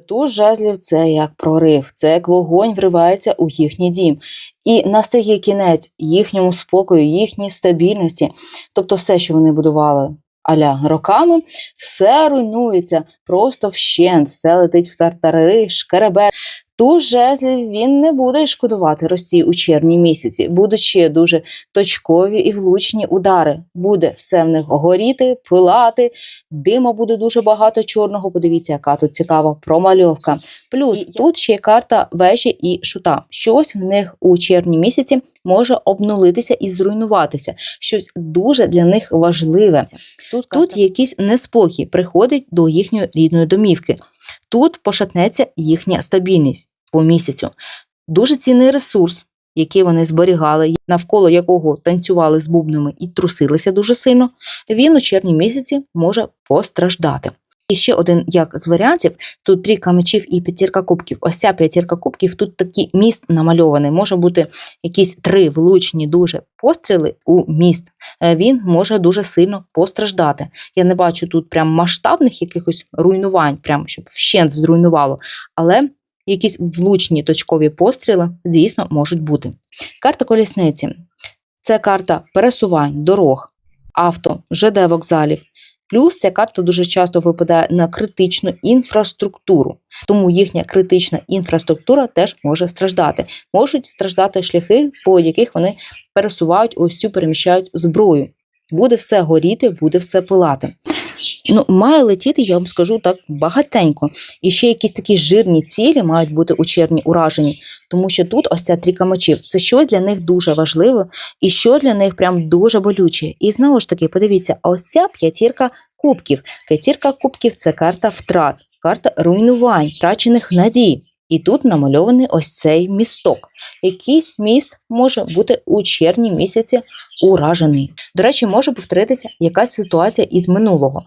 Туз жезлів це як прорив, це як вогонь вривається у їхній дім. І настає кінець їхньому спокою, їхній стабільності. Тобто, все, що вони будували аля роками, все руйнується просто вщент, все летить в тартари, шкеребе. Туз жезлів він не буде шкодувати Росії у червні місяці. Будуть ще дуже точкові і влучні удари. Буде все в них горіти, пилати, дима буде дуже багато чорного. Подивіться, яка тут цікава промальовка. Плюс І я- тут ще є карта вежі і шута. Щось в них у червні місяці може обнулитися і зруйнуватися. Щось дуже для них важливе. Тут, Тут якийсь неспокій приходить до їхньої рідної домівки. Тут пошатнеться їхня стабільність по місяцю. Дуже цінний ресурс, який вони зберігали, навколо якого танцювали з бубнами і трусилися дуже сильно. Він у червні місяці може постраждати. І ще один як з варіантів: тут трійка мечів і п'ятірка кубків. Ось ця п'ятірка кубків, тут такий міст намальований. Може бути якісь три влучні дуже постріли у міст. Е, Він може дуже сильно постраждати. Я не бачу тут прям масштабних якихось руйнувань, прям щоб вщент зруйнувало, але якісь влучні точкові постріли дійсно можуть бути. Карта колісниці це карта пересувань, дорог, авто, ЖД вокзалів. Плюс ця карта дуже часто випадає на критичну інфраструктуру, тому їхня критична інфраструктура теж може страждати. Можуть страждати шляхи, по яких вони пересувають ось цю переміщають зброю. Буде все горіти, буде все пилати. Ну, має летіти, я вам скажу так, багатенько. І ще якісь такі жирні цілі мають бути у червні уражені, тому що тут ось ця трійка мечів. Це щось для них дуже важливе і що для них прям дуже болюче. І знову ж таки, подивіться, ось ця п'ятірка кубків. П'ятірка кубків це карта втрат, карта руйнувань, втрачених надій. І тут намальований ось цей місток. Якийсь міст може бути у червні місяці уражений. До речі, може повторитися якась ситуація із минулого.